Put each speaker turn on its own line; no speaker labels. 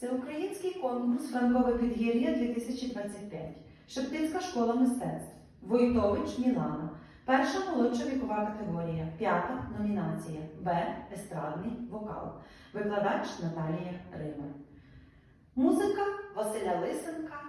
Це український конкурс Франкове підгір'я 2025. Шептинська школа мистецтв. Войтович Мілана. Перша молодша вікова категорія. П'ята номінація. Б. Естрадний вокал. Викладач Наталія Рима. Музика Василя Лисенка.